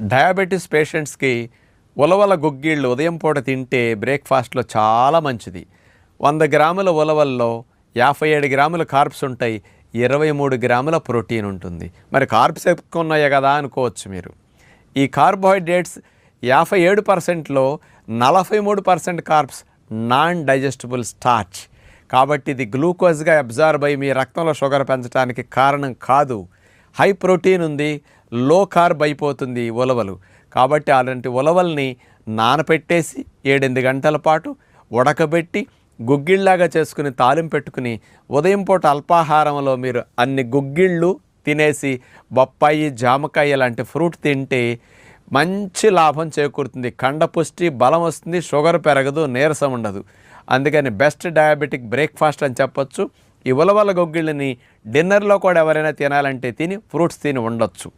Diabetes పేషెంట్స్కి ఉలవల గుగ్గిళ్ళు ఉదయం పూట తింటే బ్రేక్ఫాస్ట్లో చాలా మంచిది. వంద గ్రాముల ఉలవల్లో యాభై ఏడు గ్రాముల కార్బ్స్ ఉంటాయి ఇరవై మూడు గ్రాముల ప్రోటీన్ ఉంటుంది. మరి కార్బ్స్ ఎక్కువ కదా అనుకోవచ్చు మీరు. ఈ కార్బోహైడ్రేట్స్ యాభై ఏడు పర్సెంట్లో నలభై మూడు percent carbs non digestible starch. కాబట్టి ఇది గ్లూకోజ్గా అబ్జార్బ్ అయి మీ రక్తంలో షుగర్ పెంచడానికి కారణం కాదు. హై ప్రోటీన్ ఉంది లో కార్బ్ అయిపోతుంది ఉలవలు. కాబట్టి అలాంటి ఉలవల్ని నానపెట్టేసి ఏడెనిమిది గంటల పాటు ఉడకబెట్టి గుగ్గిళ్ళలాగా చేసుకుని తాలింపు పెట్టుకుని ఉదయం పూట అల్పాహారంలో మీరు అన్ని గుగ్గిళ్ళు తినేసి బొప్పాయి జామకాయ లాంటి ఫ్రూట్ తింటే మంచి లాభం చేకూరుతుంది. కండపుష్టి బలం వస్తుంది షుగర్ పెరగదు నీరసం ఉండదు. అందుకని బెస్ట్ డయాబెటిక్ బ్రేక్ఫాస్ట్ అని చెప్పొచ్చు. ఈ ఉలవల గొగ్గిళ్ళని డిన్నర్లో కూడా ఎవరైనా తినాలంటే తిని ఫ్రూట్స్ తిని ఉండొచ్చు.